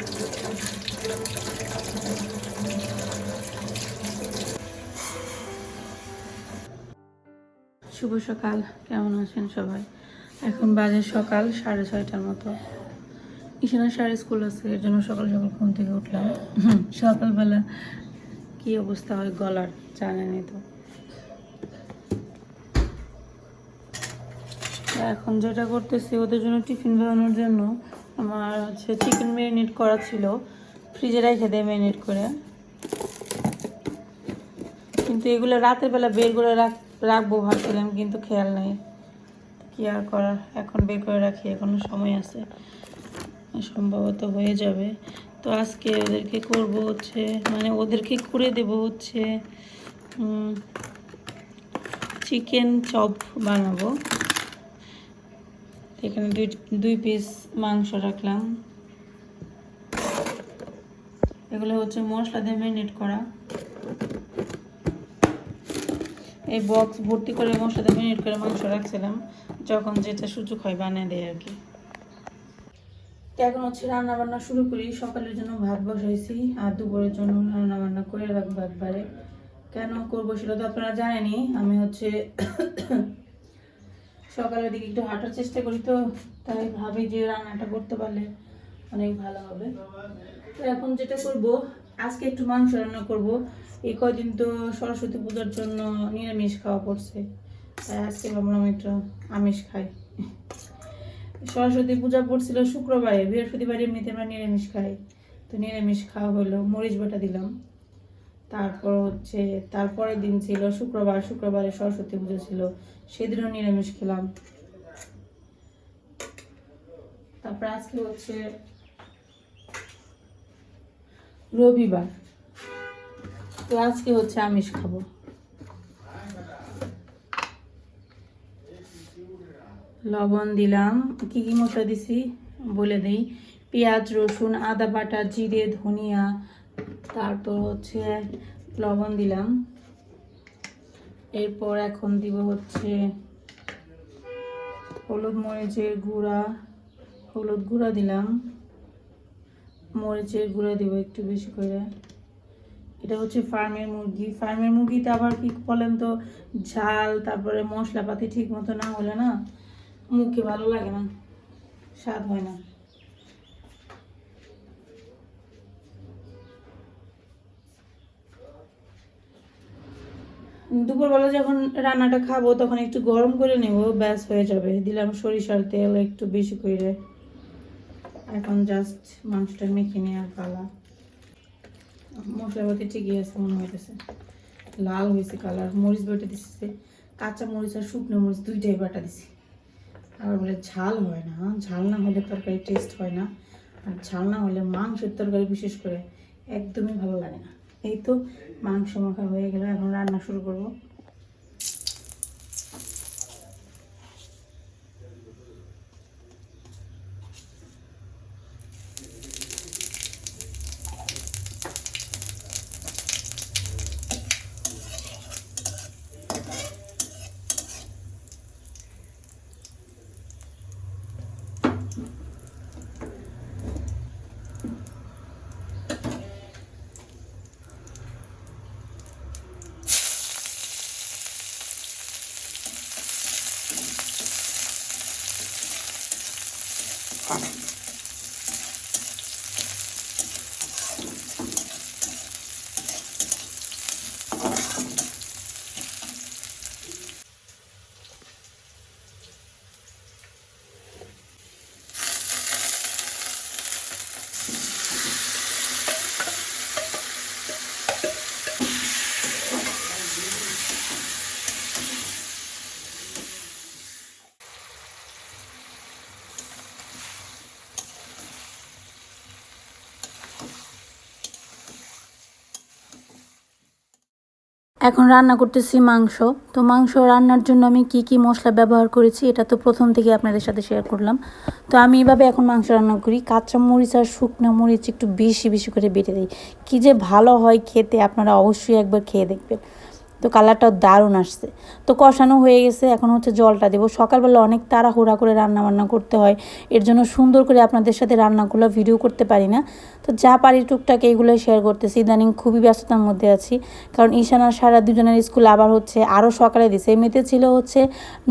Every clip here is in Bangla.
শুভ সকাল। কেমন আছেন সবাই? এখন বাজে সকাল সাড়ে ছয়টার মতো। ঈশানের সাড়ে স্কুল আছে, এর জন্য সকাল সকাল ঘুম থেকে উঠলাম। সকালবেলা কি অবস্থা হয় গলার জানেনি তো তো। এখন যেটা করতেছি, ওদের জন্য টিফিন বানানোর জন্য আমার হচ্ছে চিকেন ম্যারিনেট করা ছিল। ফ্রিজে রেখে দেয় ম্যারিনেট করে। কিন্তু এগুলো রাতের বেলা বের করে রাখ, রাখব ভাবছিলাম, কিন্তু খেয়াল নাই। কি আর করার? এখন বের করে রাখি, এখনও সময় আছে। সম্ভবত হয়ে যাবে। তো আজকে ওদেরকে করব হচ্ছে মানে ওদেরকে করে দেব হচ্ছে চিকেন চপ বানাবো। এখানে দুই দুই পিস মাংস রাখলাম। এগুলো হচ্ছে মশলা দিয়ে ম্যারিনেট করা। এই বক্স ভর্তি করে মশলা দিয়ে মিনিট করে মাংস রাখছিলাম, যখন যেটা সুযোগ হয় বানিয়ে দেয় আর কি। এখন হচ্ছে রান্না বান্না শুরু করি। সকালের জন্য ভাত বসাইছি, আর দুপুরের জন্য রান্না বান্না করে রাখব একবারে। কেন করব সেটা তো আপনারা জানেনি আমি হচ্ছে সকালের দিকে একটু হাঁটার চেষ্টা করি তো, তাই ভাবি যে রান্নাটা করতে পারলে অনেক ভালো হবে। তো এখন যেটা করব, আজকে একটু মাংস রান্না করব। এই কদিন তো সরস্বতী পূজার জন্য নিরামিষ খাওয়া পড়ছে, তাই আজকে ভাবলাম একটু আমিষ খাই। সরস্বতী পূজা পড়ছিল শুক্রবারে, বৃহস্পতিবারে এমনিতে আমরা নিরামিষ খাই। তো নিরামিষ খাওয়া হলো, মরিচ বাটা দিলাম। তারপর হচ্ছে, তারপরের দিন ছিল শুক্রবার, শুক্রবারে সরস্বতী পুজো ছিল, সেদিনও নিরামিষ খেলাম। তারপর আজকে হচ্ছে রবিবার। তো আজকে হচ্ছে আমিষ খাব। লবণ দিলাম। কি কি মশলা দিছি? বলে দেই। পেঁয়াজ, রসুন, আদা বাটা, জিরে, ধনিয়া তারপর হচ্ছে লবণ দিলাম। এরপর এখন দিব হচ্ছে হলুদ মরিচের গুঁড়া। হলুদ গুঁড়া দিলাম। মরিচের গুঁড়া দিব একটু বেশি করে। এটা হচ্ছে ফার্মের মুরগি। ফার্মের মুরগিতে আবার কি বলেন তো, ঝাল, তারপরে মশলাপাতি ঠিক মতো না হলে না মুখে ভালো লাগে না, স্বাদ হয় না। দুপুরবেলা যখন রান্নাটা খাব, তখন একটু গরম করে নেব, ব্যাস হয়ে যাবে। দিলাম সরিষার তেল একটু বেশি করে। এখন জাস্ট মাংসটা মেখে নেওয়ার পালা। মশলাপাতি ঠিকই আছে, মনে হইতেছে। লাল হয়েছে কালার মরিচ বেটে দিচ্ছে কাঁচা মরিচ আর শুকনো মরিচ দুইটাই বাটা দিছি। আবার বলে ঝাল হয় না, ঝাল না হলে তরকারি টেস্ট হয় না। আর ঝাল না হলে মাংসের তরকারি বিশেষ করে একদমই ভালো লাগে না। এই তো মাংস মাখা হয়ে গেল এখন রান্না শুরু করব। பார்க்கலாம் এখন রান্না করতেছি মাংস। তো মাংস রান্নার জন্য আমি কি কি মশলা ব্যবহার করেছি এটা তো প্রথম থেকে আপনাদের সাথে শেয়ার করলাম। তো আমি এভাবে এখন মাংস রান্না করি। কাঁচা মরিচ আর শুকনো মরিচ একটু বেশি বেশি করে বেটে দিই। কী যে ভালো হয় খেতে আপনারা অবশ্যই একবার খেয়ে দেখবেন। তো কালারটাও দারুণ আসছে। তো কষানো হয়ে গেছে, এখন হচ্ছে জলটা দেবো। সকালবেলা অনেক তাড়াহুড়া করে রান্না বান্না করতে হয়, এর জন্য সুন্দর করে আপনাদের সাথে রান্নাগুলো ভিডিও করতে পারি না। তো যা পারি টুকটাক এইগুলোই শেয়ার করতেছি। ইদানিং খুবই ব্যস্ততার মধ্যে আছি, কারণ ঈশান আর সারা দুজনের স্কুল আবার হচ্ছে আরও সকালে দিছে। এমনিতে ছিল হচ্ছে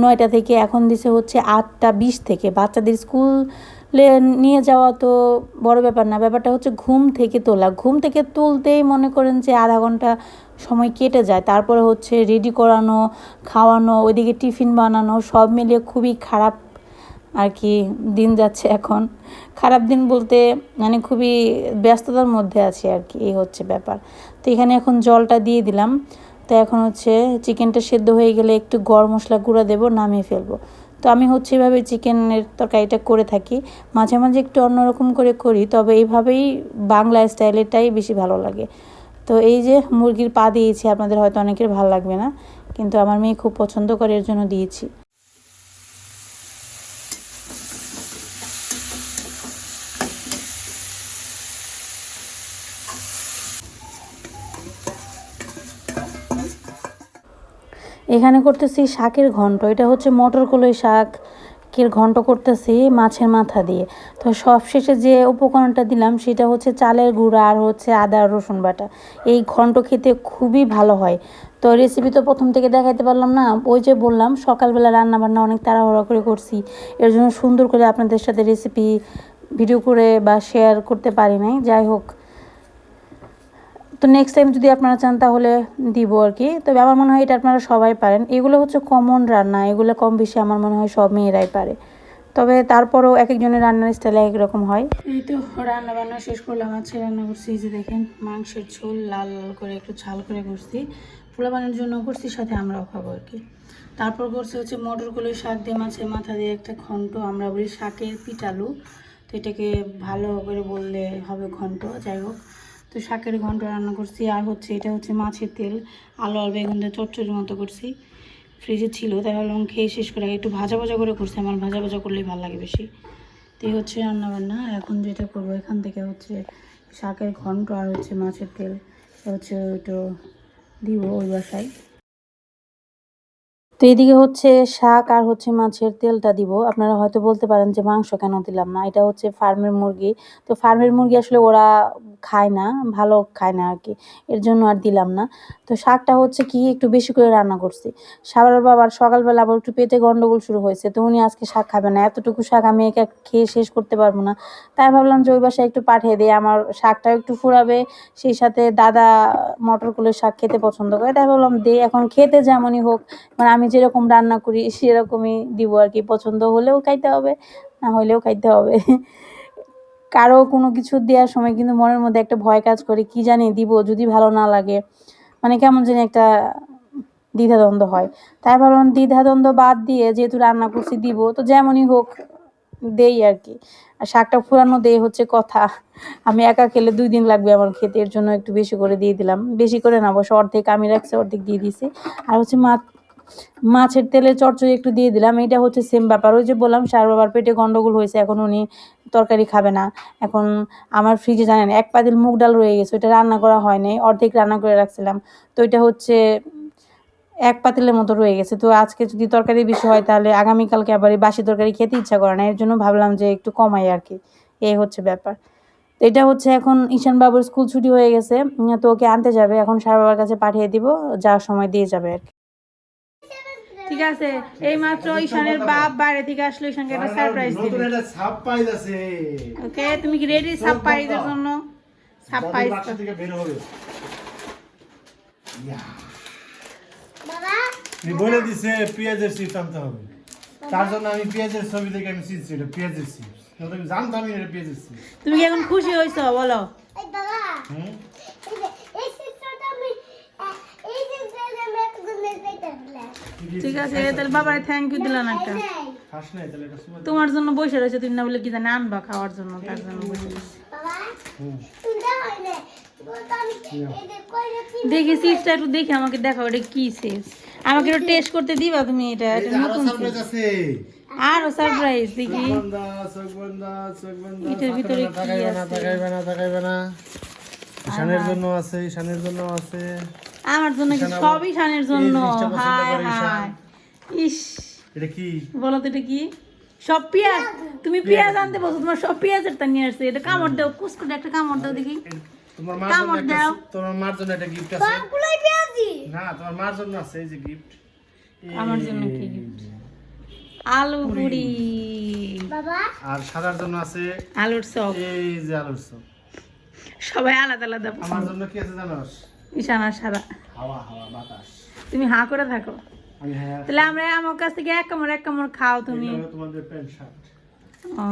নয়টা থেকে, এখন দিছে হচ্ছে আটটা বিশ থেকে। বাচ্চাদের স্কুল নিয়ে যাওয়া তো বড় ব্যাপার না। ব্যাপারটা হচ্ছে ঘুম থেকে তোলা। ঘুম থেকে তুলতেই মনে করেন যে আধা ঘণ্টা সময় কেটে যায়। তারপরে হচ্ছে রেডি করানো, খাওয়ানো, ওইদিকে টিফিন বানানো, সব মিলিয়ে খুবই খারাপ আর কি দিন যাচ্ছে এখন। খারাপ দিন বলতে মানে খুবই ব্যস্ততার মধ্যে আছে আর কি, এই হচ্ছে ব্যাপার। তো এখানে এখন জলটা দিয়ে দিলাম। তো এখন হচ্ছে চিকেনটা সেদ্ধ হয়ে গেলে একটু গরম মশলা গুঁড়া দেবো, নামিয়ে ফেলব। তো আমি হচ্ছে এভাবে চিকেনের তরকারিটা করে থাকি। মাঝে মাঝে একটু অন্যরকম করে করি, তবে এইভাবেই বাংলা স্টাইলেরটাই বেশি ভালো লাগে। তো এই যে মুরগির পা দিয়েছি, আপনাদের হয়তো অনেকের ভালো লাগবে না, কিন্তু আমার মেয়ে খুব পছন্দ করে, এর জন্য দিয়েছি। এখানে করতেছি শাকের ঘন্ট। এটা হচ্ছে মটর কলই শাক কের ঘন্ট করতেছি মাছের মাথা দিয়ে। তো সবশেষে যে উপকরণটা দিলাম সেটা হচ্ছে চালের গুঁড়া আর হচ্ছে আদা রসুন বাটা। এই ঘন্ট খেতে খুবই ভালো হয়। তো রেসিপি তো প্রথম থেকে দেখাইতে পারলাম না। ওই যে বললাম, সকালবেলা রান্না বান্না অনেক তাড়াহুড়া করে করছি। এর জন্য সুন্দর করে আপনাদের সাথে রেসিপি ভিডিও করে বা শেয়ার করতে পারি নাই। যাই হোক তো নেক্সট টাইম যদি আপনারা চান তাহলে দিব আর কি। তবে আমার মনে হয় এটা আপনারা সবাই পারেন। এগুলো হচ্ছে কমন রান্না, এগুলো কম বেশি আমার মনে হয় সব মেয়েরাই পারে। তবে তারপরেও এক একজনের রান্নার স্টাইল এক রকম হয়। এই তো রান্না বান্না শেষ করলাম। আজকে রান্না করছি যে দেখেন, মাংসের ঝোল লাল লাল করে একটু ঝাল করে করছি। পোলাবানের জন্য করছি, সাথে আমরাও খাব আর কি। তারপর করছি হচ্ছে মটরগুলো শাক দিয়ে, মাছের মাথা দিয়ে একটা ঘন্ট। আমরা বলি শাকের পিঠালু। তো এটাকে ভালো করে বললে হবে ঘন্ট, যাই হোক। তো শাকের ঘন্ট রান্না করছি, আর হচ্ছে এটা হচ্ছে মাছের তেল, আলু আর বেগুন দিয়ে চচ্চড়ির মতো করছি। ফ্রিজে ছিল, তাই ভাবলাম খেয়ে শেষ করে একটু ভাজা ভাজা করে করছি, আমার ভাজা ভাজা করলেই ভালো লাগে বেশি। তো এই হচ্ছে রান্না বান্না এখন যেটা করব, এখান থেকে হচ্ছে শাকের ঘন্ট আর হচ্ছে মাছের তেল হচ্ছে ওইটা দিব ওই বাসায়। তো এদিকে হচ্ছে শাক আর হচ্ছে মাছের তেলটা দিব, আপনারা হয়তো বলতে পারেন যে মাংস কেন দিলাম না, এটা হচ্ছে ফার্মের মুরগি। তো ফার্মের মুরগি আসলে ওরা খায় না, ভালো খায় না আর কি এর জন্য আর দিলাম না। তো শাকটা হচ্ছে কি, একটু বেশি করে রান্না করছি। সাবার বাবার সকালবেলা আবার একটু পেটে গন্ডগোল শুরু হয়েছে, তো উনি আজকে শাক খাবে না। এতটুকু শাক আমি একা খেয়ে শেষ করতে পারব না। তাই ভাবলাম যে ওই বাসায় একটু পাঠিয়ে দিই, আমার শাকটাও একটু ফুরাবে, সেই সাথে দাদা মটরগুলোর শাক খেতে পছন্দ করে। তাই ভাবলাম দে এখন খেতে যেমনই হোক মানে আমি যেরকম রান্না করি, সেরকমই দিব আর কি পছন্দ হলেও খাইতে হবে, না হলেও খাইতে হবে। কারও কোনো কিছু দেওয়ার সময় কিন্তু মনের মধ্যে একটা ভয় কাজ করে, কি জানি দিব যদি ভালো না লাগে। মানে কেমন জানি একটা দ্বিধাদ্বন্দ্ব হয়। তাই ভাবলাম দ্বিধাদ্বন্দ্ব বাদ দিয়ে যেহেতু রান্না করছি দিব, তো যেমনই হোক দেই আর কি। আর শাকটা ফুরানো দেই হচ্ছে কথা। আমি একা খেলে দুই দিন লাগবে আমার খেতে, এর জন্য একটু বেশি করে দিয়ে দিলাম। বেশি করে না, অবশ্য অর্ধেক আমি রাখছি, অর্ধেক দিয়ে দিছি। আর হচ্ছে মাছ মাছের তেলে চচ্চড়ি একটু দিয়ে দিলাম। এটা হচ্ছে সেম ব্যাপার। ওই যে বললাম, সার বাবার পেটে গন্ডগোল হয়েছে, এখন উনি তরকারি খাবে না। এখন আমার ফ্রিজে জানেন, এক পাতিল মুগ ডাল রয়ে গেছে, ওইটা রান্না করা হয় নাই অর্ধেক রান্না করে রাখছিলাম। তো এটা হচ্ছে এক পাতিলের মতো রয়ে গেছে। তো আজকে যদি তরকারি বেশি হয়, তাহলে আগামীকালকে আবার এই বাসি তরকারি খেতে ইচ্ছা করে না। এর জন্য ভাবলাম যে একটু কমাই আর কি। এই হচ্ছে ব্যাপার। এটা হচ্ছে এখন ঈশান বাবুর স্কুল ছুটি হয়ে গেছে। তো ওকে আনতে যাবে। এখন সার বাবার কাছে পাঠিয়ে দিব, যাওয়ার সময় দিয়ে যাবে আর কি। ঠিক আছে এই মাত্র ঈশানের বাপ বাইরে থেকে আসলো ঈশানকে একটা সারপ্রাইজ দিবে নতুন একটা সারপ্রাইজ আছে। ওকে তুমি কি রেডি সারপ্রাইজের জন্য? সারপ্রাইজ বাচ্চা থেকে বের হবে। ইয়া। তুমি বলে দিছে পেঁয়াজের চিপস আনতে হবে। তার জন্য আমি পেঁয়াজের ছবি থেকে আমি চিনছি এটা পেঁয়াজের চিপস কিন্তু আমি জানতামই না এটা পেঁয়াজের চিপস তুমি কি এখন খুশি হয়েছো? বলো। বাবা হুম এই যে এই সিস্টারটা আমি আহ, এই সিস্টারটা আমি একদম দেখতে পেলাম ঠিক আছে তাহলে বাবারে থ্যাংক ইউ দিলাম একটা। তোমার জন্য বসে রয়েছে তুমি না বলে কি জানি আনবা খাওয়ার জন্য তার জন্য বসে দেখি চিপসটা একটু দেখি আমাকে দেখো এটা কি চিপস আমাকে একটু টেস্ট করতে দিবা তুমি এটা এটা নতুন আরও সারপ্রাইজ দেখি। এটার ভিতরে কি আছে? তাকাইবে না, তাকাইবে না। ঈশানের জন্য আছে ঈশানের জন্য আছে। আমার জন্য কি সবই শানের জন্য? হায় হায়। ইস। এটা কি? বলো তো এটা কি? সব পেঁয়াজ। তুমি পেঁয়াজ। আনতে বলছো তোমার সব পেঁয়াজের তা নিয়ে আসছে। এটা কামড় দাও কুসকুটে একটা কামড় দাও দেখি। তোমার মার কামড় দাও। তোমার মার জন্য একটা গিফট আছে। সবগুলোই পেঁয়াজি না তোমার মার জন্য আছে এই যে গিফট আমার জন্য কি gift? আলু পুরি। বাবা। আর সাদার জন্য আছে আলুর চপ। এই যে আলুর চপ। সবাই আলাদা আলাদা আমার জন্য কি আছে জানোস? ইশানা সারা। হাওয়া হাওয়া বাতাস। তুমি হা করে থাকো। হ্যাঁ। তাহলে আমরা আমার কাছ থেকে এক কামড় এক কামড় খাও তুমি। তোমাদের প্যান্ট শার্ট। ও।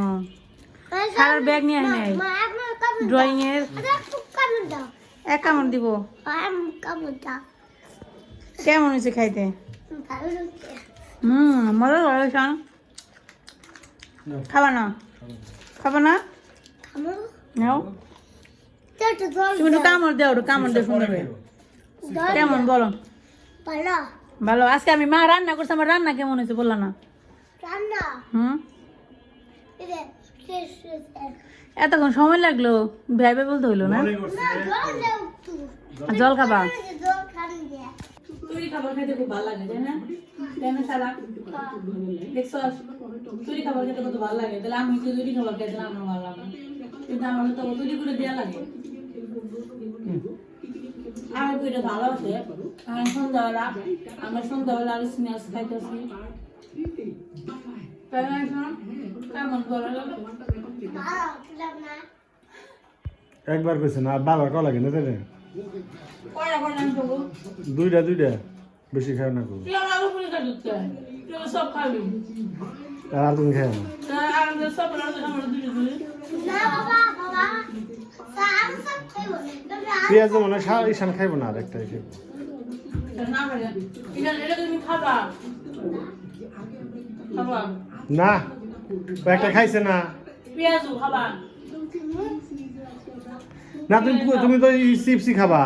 সারার ব্যাগ নিয়ে আনি নাই ড্রয়িং এর এক কামড় দিব। কেমন হয়েছে খাইতে? হুম মজা করে শান খাবা না? খাবা। না? নাও। তুমি একটু কামড় দাও একটু কামড় দিয়ে সুন্দর করে। কেমন বলো? ভালো। ভালো। আজকে আমি মা রান্না করছি আমার রান্না কেমন হয়েছে বললা না। রান্না? হুম? এতক্ষণ সময় লাগল ভেবে বলতে হইল না? জল দাও খাবা? চুরি খাবার খেতে খুব ভালো লাগে তাই না? তাই না সারা দেখছ? চুরি খাবার খেতে কত ভালো লাগে। তাহলে আমি তো চুরি খাবার খেতে আমার ভালো লাগে। কিন্তু আমার তো চুরি করে দেওয়া লাগে। আমার তো ভালো আছে। আমি সন্ধ্যাবেলা আমরা সন্ধ্যাবেলা আর স্ন্যাক্স খাইতেছি? কেমন একবার কইছে না বাবার কল লাগে না খাব? দুইটা দুইটা। বেশি খাও না সব খাবি। আর তুমি খাও না সার পেঁয়াজ মনে হয় সা- ঈশান খাইবো না আর একটা খাইবো না একটা খাইছে না। না, তুমি তুমি তো চিপসি খাবা।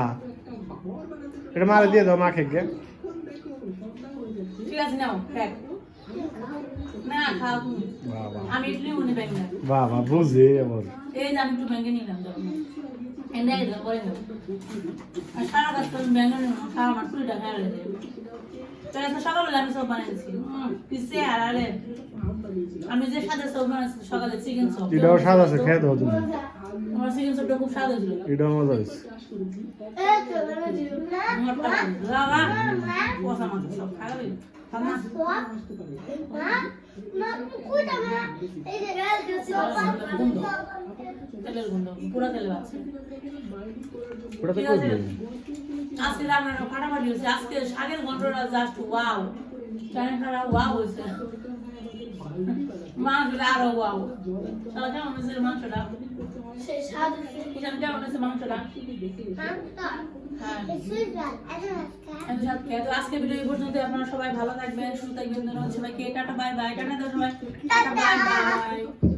এটা মারে দিয়ে দাও, মা খেয়ে ঠিক আছে, নাও তুমি বাবা। বুঝে এই যে আমি একটু নিলাম সারা তো ব্যাঙ্গে নিলাম সারা কুড়ি টাকা সকালবেলা আমি সব বানিয়েছি পিসে আর আরে। আমি যে সাদা সব বানাইছি সকালে চিকেন সব। এটাও স্বাদ আছে খেয়ে দাও তুমি। আমার চিকেন সবটা খুব স্বাদ হয়েছিল। মজা হয়েছে আজকে ফাটাফাটি হয়েছে। আজকে শাকের গন্ধটা জাস্ট ওয়াও চাইনা খারা ওয়াও হয়েছে। মাংসটা আরও ওয়াও তাহলে কেমন হয়েছে মাংসটা? আজকে এত স্বাদ তো আজকে ভিডিও পর্যন্ত আপনারা সবাই ভালো থাকবেন সুস্থ থাকবেন। ধন্যবাদ সবাইকে। Tata bye bye. টাটা সবাই। Tata bye bye.